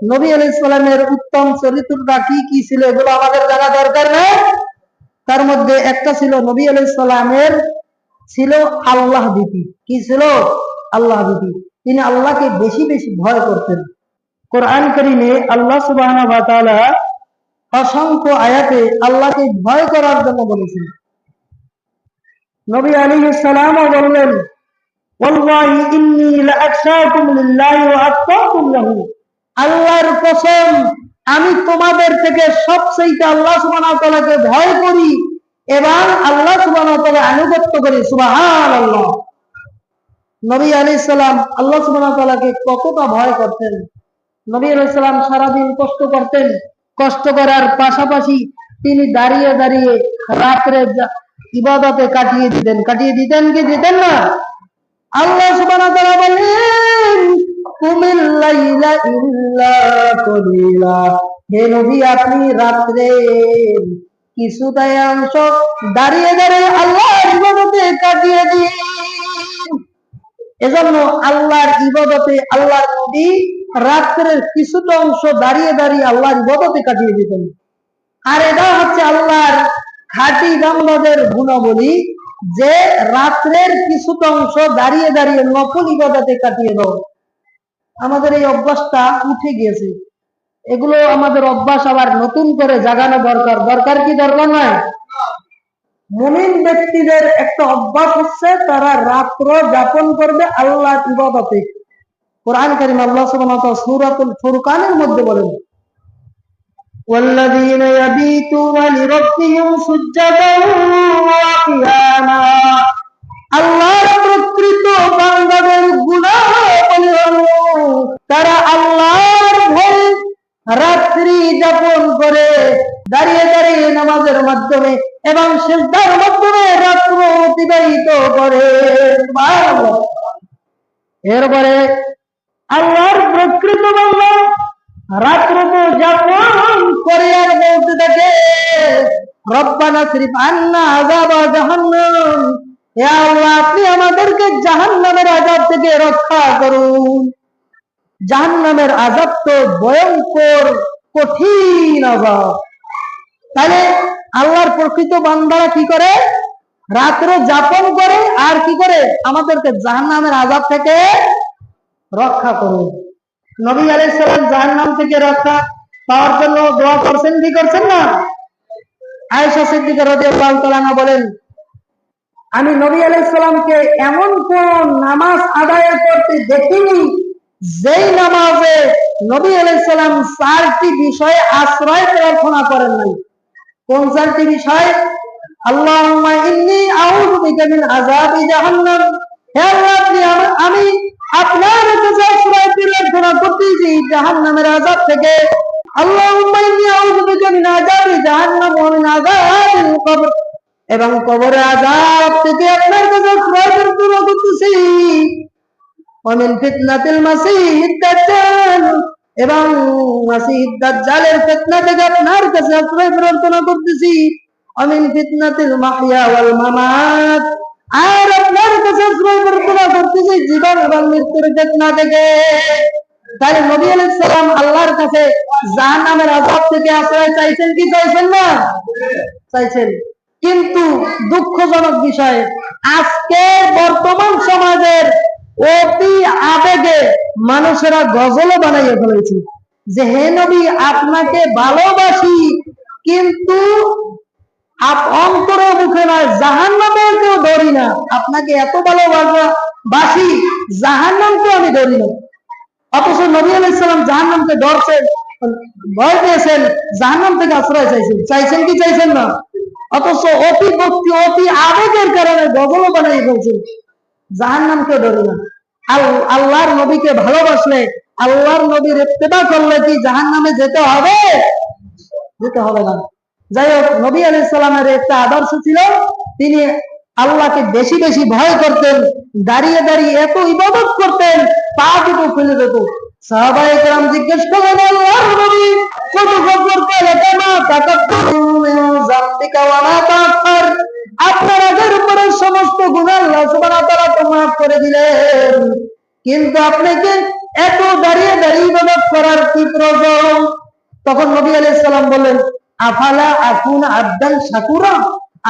নবী আলাইহিস সালামের উত্তম চরিত্রটা কি কি ছিল এগুলো আমাদের জানা দরকার নেই তার মধ্যে একটা ছিল নবী আলাইহিস সালামের ছিল আল্লাহ ভীতি কি ছিল? আল্লাহ ভীতি তিনি আল্লাহকে বেশি বেশি ভয় করতেন। কোরআন করিমে আল্লাহ তাআলা অসংখ্য আয়াতে আল্লাহকে ভয় করার জন্য বলেছেন। নবী আলাইহিস সালামও বললেন ইন্নী লাআখশাকুম লিল্লাহি ওয়া আতকাকুম লাহু। আল্লাহর কসম, আমি তোমাদের থেকে সবচেয়ে আল্লাহ তাআলাকে ভয় করি। এবং আল্লাহ সুবহানাহু আনুগত্য করি। সুবহানাল্লাহ। নবী আলাইহিস সালাম আল্লাহ সুবহানাহু কতটা ভয় করতেন। নবী আলাইহিস সালাম সারাদিন কষ্ট করতেন। কষ্ট করার পাশাপাশি তিনি দাঁড়িয়ে দাঁড়িয়ে রাত্রে ইবাদতে কাটিয়ে দিতেন। কাটিয়ে দিতেন কি দিতেন না? আল্লাহ সুবহানাহু ওয়া হে নবী, আপনি রাত্রে কিছুটাই অংশ দাঁড়িয়ে দাঁড়িয়ে আল্লাহর ইবাদতে কাটিয়ে দিন। এজন্য আল্লাহর ইবাদতে আল্লাহর নবী রাত্রের কিছুটা অংশ দাঁড়িয়ে দাঁড়িয়ে আল্লাহর ইবাদতে কাটিয়ে দিতেন। আর এটা হচ্ছে আল্লাহর খাঁটি বান্দাদের গুণাবলী যে রাত্রের কিছুটা অংশ দাঁড়িয়ে দাঁড়িয়ে নকল ইবাদতে কাটিয়ে দাও আমাদের এই অভ্যাসটা উঠে গিয়েছে এগুলো আমাদের অভ্যাস আবার নতুন করে জাগানো দরকার দরকার কি দরকার নয় মুমিন ব্যক্তিদের একটা অভ্যাস হচ্ছে তারা রাত্র যাপন করবে আল্লাহ ইবাদতে কোরআন কারিম আল্লাহ সুবহানাহু ওয়া তাআলা সূরাতুল ফুরকানের মধ্যে বলেন والذين يبيتون لربهم سجدا এরপরে আল্লাহর প্রকৃত বান্দা রাত্র যাপন করে আর বলতে থাকে, রব্বানা শরীফ আন্না আযাবা জাহান্নাম। হে আল্লাহ, আপনি আমাদেরকে জাহান্নামের আযাব থেকে রক্ষা করুন। জাহান্নামের আযাব তো ভয়ঙ্কর, কঠিন আযাব। তাহলে আল্লাহর প্রকৃত বান্দারা কি করে? রাত্র যাপন করে আর কি করে? আমাদেরকে জাহান্নামের আযাব থেকে রক্ষা করুন। নবী আলাইহিস সালাম জাহান্নাম থেকে রক্ষা পাওয়ার জন্য দোয়া করছেন, কি করছেন না? আয়েশা সিদ্দিকা রাদিয়াল্লাহু তাআলা বলেন, আমি নবী আলাইহিস সালামকে এমন কোন নামাজ আদায় করতে দেখিনি যেই নামাজে নবী আলাইহিস সালাম চারটি বিষয়ে আশ্রয় প্রার্থনা করেন নাই। কোন চারটি বিষয়? আল্লাহুম্মা ইন্নী আউযু বিকা মিন আযাবি জাহান্নাম। হে আল্লাহ, আপনি আমি আপনার কাছে আশ্রয় দিলাম ঘোরা করতেছি জাহান্নামের আযাব থেকে, আল্লাহুম্মা ইন্নী আউযু বিকা মিন আযাবি জাহান্নাম ওয়া মিন আযাবিল কবর। এবং কবরের আযাব থেকে আপনার কাছে আশ্রয় প্রার্থনা করতেছি। ওয়া মিন ফিতনাতিল মাসীহিদ দাজ্জাল এবং মাসীহিদ দাজ্জালের ফিতনা থেকে আপনার কাছে আশ্রয় প্রার্থনা করতেছি। অমিন ফিতনাতিল মাহইয়া ওয়াল মামাত। আর আপনার কাছে জীবন এবং মৃত্যুর ফিতনা থেকে নবী আলাইহিস সালাম আল্লাহর কাছে জাহান্নামের আযাব থেকে আশ্রয় চাইছেন কি চাইছেন না? চাইছেন। কিন্তু দুঃখজনক বিষয়, আজকে বর্তমান সমাজের অতি আবেগে মানুষেরা গজলও বানাইয়া ফেলেছে যে, হে নবী, আপনাকে ভালোবাসি, কিন্তু আপ অন্তরে মুখে নয় জাহান কেউ ধরি না। আপনাকে এত ভালোবাসা, বাসি জাহান নামকেও আমি ধরি না। অথচ নবী আলাইসালাম জাহান নামকে ধরছেন ভয় পেয়েছেন জাহান নাম থেকে আশ্রয় চাইছেন। চাইছেন কি চাইছেন না? অথচ অতি ভক্তি, অতি আবেগের কারণে গজল বানাই ফেলছেন। জাহান নামকে ধরি না। আল- আল্লাহর নবীকে ভালোবাসলে, আল্লাহর নবীর ইত্তেবা করলে কি জাহান নামে যেতে হবে? যেতে হবে না। যাই হোক নবী আলি সাল্লামের একটা আদর্শ ছিল, তিনি আল্লাহকে বেশি বেশি ভয় করতেন, দাঁড়িয়ে দাঁড়িয়ে এত ইবাদত করতেন, পা দুটো ফেলে তাআখার? আপনার উপরে সমস্ত মাফ করে কিন্তু আপনাকে এত দাঁড়িয়ে দাঁড়িয়ে করার কি প্রয়োজন? তখন নবী আলাইহিস সালাম বললেন আফালা আকুন আবদান শাকুরা?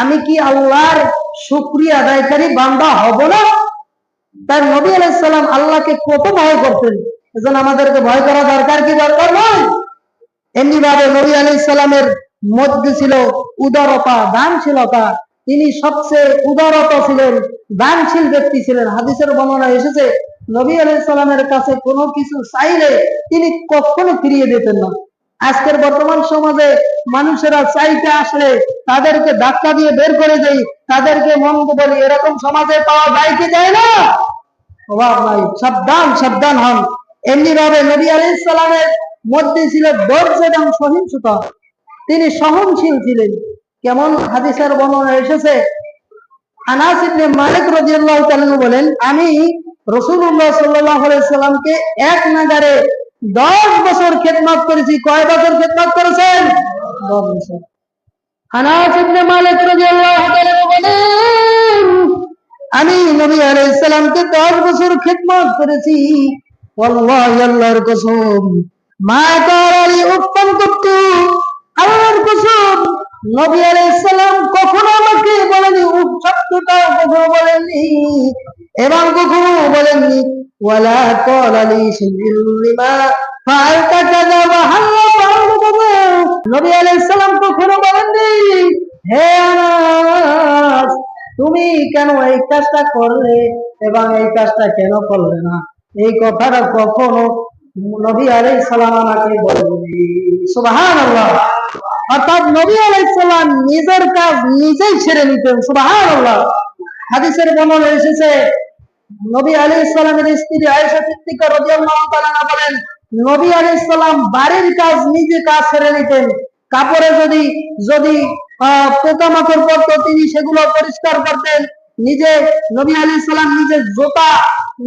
আমি কি আল্লাহর শুকরিয়া আদায়কারী বান্দা হব না? তাই নবী আলাইহিস সালাম আল্লাহকে কত ভয় করতেন। এজন্য আমাদেরকে ভয় করা দরকার কি দরকার নয় এমনি ভাবে নবী আলাইহিস সালামের মধ্যে ছিল উদারতা, দানশীলতা। তিনি সবচেয়ে উদারতা ছিলেন, দানশীল ব্যক্তি ছিলেন। হাদিসের বর্ণনা এসেছে, নবী আলাইহিস সালামের কাছে কোনো কিছু চাইলে তিনি কখনো ফিরিয়ে দিতেন না। আজকের বর্তমান সমাজে মানুষেরা চাইতে আসলে তাদেরকে ধাক্কা দিয়ে বের করে দেই, তাদেরকে মন্দ বলি, এরকম সমাজে পাওয়া কি যায় না? অভাব নাই, সাবধান সাবধান হন। এমনি ভাবে নবী আলাইহিস সালামের মধ্যে ছিল ধৈর্য এবং সহিংসতা। তিনি সহনশীল ছিলেন। কেমন হাদিসের বর্ণনা এসেছে? আনাস ইবনে মালিক রাদিয়াল্লাহু তাআলা বলেন, আমি রাসূলুল্লাহ সাল্লাল্লাহু আলাইহি সাল্লামকে এক নাগারে 10 বছর খেদমত করেছি, কয় বছর খেদমত করেছেন? 10 বছর। ইবনে মালিক রাদিয়াল্লাহু তাআলা বলেন, আমি নবী আলাইহিস সালামকে 10 বছর খেদমত করেছি। ওয়াল্লাহি আল্লাহর কসম। মা কারালি উত্তম করতু আল্লাহর কসম। নবী আলাইহিস সালাম কখনো আমাকে বলেনি উফ শব্দটাও কখনো বলেননি, এবং কখনো বলেননি। শিবিল লিমা ফাআলতা কাযা ওয়া হাল্লা ফাআলতা কাযা নবী আলাইহিস সালাম কখনো বলেননি, হে আনাস, তুমি কেন এই কাজটা করলে এবং এই কাজটা কেন করলে না? এই কথাটা কখনো নবী আলাইহিস সালাম আমাকে বলেননি। সুবহানাল্লাহ। অর্থাৎ নবী আলাইহিস সালাম নিজের কাজ নিজেই ছেড়ে নিতেন, সুবহানাল্লাহ। হাদিসের বর্ণনা এসেছে নবী আলাইহিস সালামের স্ত্রী আয়েশা সিদ্দিকা বলেন, নবী আলাইহিস সালাম বাড়ির কাজ নিজে কাজ ছেড়ে নিতেন। কাপড়ে যদি যদি পড়তো, তিনি সেগুলো পরিষ্কার করতেন। নিজে, নবী আলাইহিস সালাম নিজে জুতা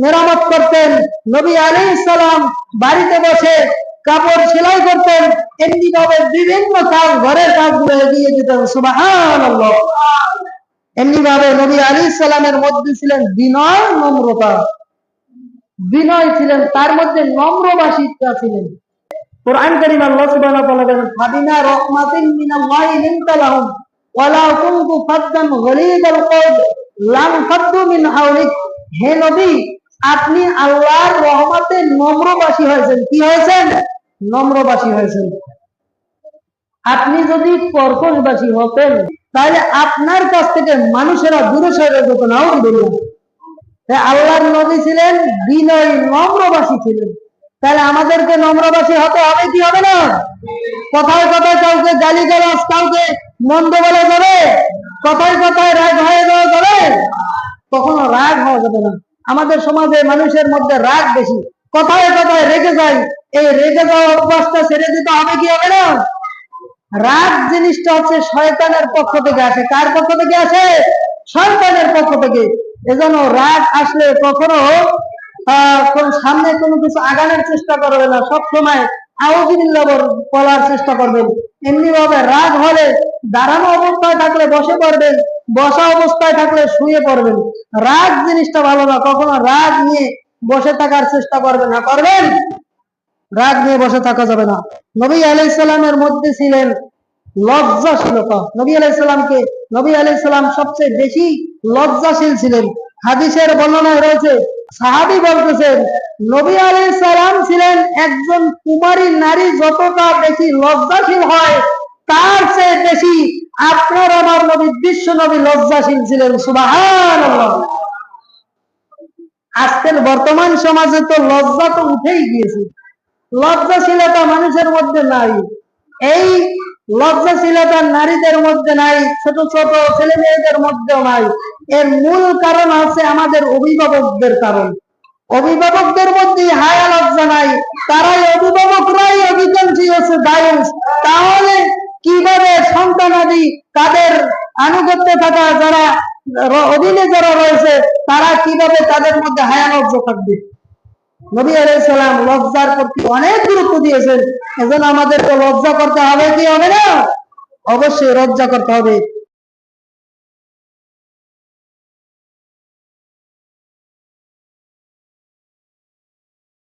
মেরামত করতেন। নবী আলাইহিস সালাম বাড়িতে বসে কাপড় সেলাই করতেন। এমনি ভাবে বিভিন্ন কাজ ঘরের কাজগুলো এগিয়ে দিতেন। সুবহানাল্লাহ। এমনি ভাবে নবী আলী সালামের মধ্যে ছিলেন বিনয় নম্রতা। বিনয় ছিলেন, তার মধ্যে নম্রবাসিতা ছিলেন। কোরআন কারীম আল্লাহ সুবহানাহু ওয়া তাআলা ফাবিনা রাহমাতিন মিনাল্লাহি লিনতা লাহুম, ওয়ালা কুনতু গলিদাল লাম মিন হাওলিক। হে নবী, আপনি আল্লাহর রহমতে নম্রবাসী হয়েছেন। কি হয়েছেন? নম্রবাসী হয়েছেন। আপনি যদি কর্কশবাসী হতেন তাহলে আপনার কাছ থেকে মানুষেরা দূরে সরে যেত নাও আল্লাহর নবী ছিলেন, বিনয় নম্রবাসী ছিলেন। তাহলে আমাদেরকে নম্রবাসী হতে হবে কি হবে না? কথায় কথায় কাউকে গালি গালাজ কাউকে মন্দ বলা যাবে? কথায় কথায় রাগ হয়ে যাওয়া যাবে? কখনো রাগ হওয়া যাবে না। আমাদের সমাজে মানুষের মধ্যে রাগ বেশি। কথায় কথায় রেগে যায় এই রেগে যাওয়া অভ্যাসটা ছেড়ে দিতে হবে কি হবে না? রাগ জিনিসটা হচ্ছে শয়তানের পক্ষ থেকে আসে। কার পক্ষ থেকে আসে? শয়তানের পক্ষ থেকে। এজন্য রাগ আসলে কখনো সামনে কোনো কিছু আগানোর চেষ্টা করবে না। সব সময় বলার চেষ্টা করবেন। এমনি ভাবে রাগ হলে দাঁড়ানো অবস্থায় থাকলে বসে পড়বেন, বসা অবস্থায় থাকলে শুয়ে পড়বেন। রাগ জিনিসটা ভালো না, কখনো রাগ নিয়ে বসে থাকার চেষ্টা করবেন না। করবেন? রাগ নিয়ে বসে থাকা যাবে না। নবী আলাইসাল্লামের মধ্যে ছিলেন লজ্জাশীলতা। নবী আলাইসাল্লামকে নবী আলাইসাল্লাম সবচেয়ে বেশি লজ্জাশীল ছিলেন। হাদিসের বর্ণনায় রয়েছে, সাহাবি বলতেছেন, নবী আলাইসাল্লাম ছিলেন একজন কুমারী নারী যতটা বেশি লজ্জাশীল হয়, তার চেয়ে বেশি আপনার আমার নবী, বিশ্ব নবী লজ্জাশীল ছিলেন। সুবহানাল্লাহ। আজকের বর্তমান সমাজে তো লজ্জা তো উঠেই গিয়েছে। লজ্জাশীলতা মানুষের মধ্যে নাই। এই লজ্জাশীলতা নারীদের মধ্যে নাই, ছোট ছোট ছেলে মেয়েদের মধ্যেও নাই। এর মূল কারণ আছে আমাদের অভিভাবকদের কারণ। অভিভাবকদের মধ্যে হায়া লজ্জা নাই, তারাই অভিভাবকরাই অধিকাংশই হচ্ছে দায়ী। তাহলে কীভাবে সন্তান সন্তানাদি তাদের আনুগত্য থাকা যারা, অধীনে যারা রয়েছে, তারা কীভাবে তাদের মধ্যে হায়া লজ্জা থাকবে? নবী আলাইসালাম লজ্জার প্রতি অনেক গুরুত্ব দিয়েছেন। এজন্য আমাদেরকে লজ্জা করতে হবে কি হবে না? অবশ্যই লজ্জা করতে হবে।